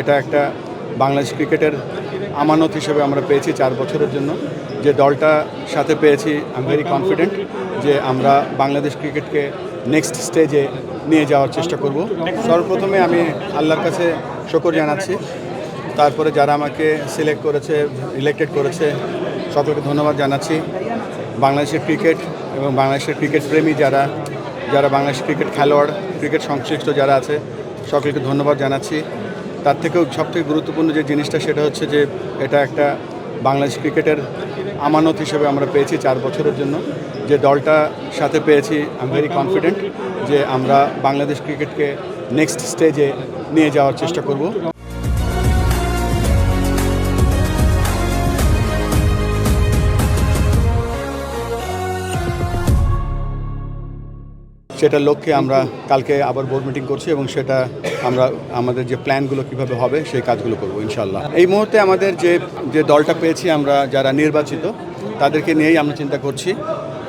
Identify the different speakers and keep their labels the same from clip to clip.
Speaker 1: এটা একটা বাংলাদেশ ক্রিকেটের আমানত হিসেবে আমরা পেয়েছি চার বছরের জন্য। যে দলটা সাথে পেয়েছি আই ভেরি কনফিডেন্ট যে আমরা বাংলাদেশ ক্রিকেটকে নেক্সট স্টেজে নিয়ে যাওয়ার চেষ্টা করব। সর্বপ্রথমে আমি আল্লাহর কাছে শকর জানাচ্ছি। তারপরে যারা আমাকে সিলেক্ট করেছে ইলেক্টেড করেছে, সকলকে ধন্যবাদ জানাচ্ছি। বাংলাদেশের ক্রিকেট এবং বাংলাদেশের ক্রিকেট প্রেমী যারা যারা বাংলাদেশ ক্রিকেট খেলোয়াড়, ক্রিকেট সংশ্লিষ্ট যারা আছে, সকলকে ধন্যবাদ জানাচ্ছি। তার থেকেও সবথেকে গুরুত্বপূর্ণ যে জিনিসটা সেটা হচ্ছে যে এটা একটা বাংলাদেশ ক্রিকেটের আমানত হিসেবে আমরা পেয়েছি চার বছরের জন্য। যে দলটা সাথে পেয়েছি আই ভেরি কনফিডেন্ট যে আমরা বাংলাদেশ ক্রিকেটকে নেক্সট স্টেজে নিয়ে যাওয়ার চেষ্টা করব। সেটার লক্ষ্যে আমরা কালকে আবার বোর্ড মিটিং করছি এবং সেটা আমরা আমাদের যে প্ল্যানগুলো কীভাবে হবে সেই কাজগুলো করব ইনশাল্লাহ এই মুহূর্তে আমাদের যে যে দলটা পেয়েছি আমরা যারা নির্বাচিত তাদেরকে নিয়েই আমরা চিন্তা করছি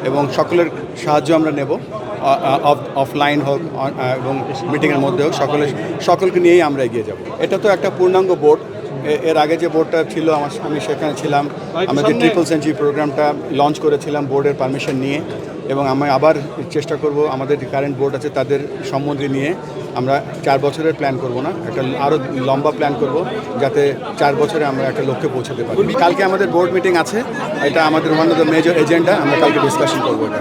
Speaker 1: এবং সকলের সাহায্য আমরা নেব অফলাইন হোক এবং মিটিংয়ের মধ্যে হোক সকলে সকলকে নিয়েই আমরা এগিয়ে যাব। এটা তো একটা পূর্ণাঙ্গ বোর্ড এর আগে যে বোর্ডটা ছিল আমার আমি সেখানে ছিলাম। আমরা যে ট্রিপল সেঞ্চুরি প্রোগ্রামটা লঞ্চ করেছিলাম বোর্ডের পারমিশন নিয়ে। এবং আমি আবার চেষ্টা করব, আমাদের কারেন্ট বোর্ড আছে তাদের সম্বন্ধে নিয়ে আমরা চার বছরের প্ল্যান করব না, একটা আরও লম্বা প্ল্যান করব, যাতে চার বছরে আমরা একটা লক্ষ্যে পৌঁছাতে পারি কালকে আমাদের বোর্ড মিটিং আছে, এটা আমাদের one of the major agenda আমরা কালকে ডিসকাশন করব এটা।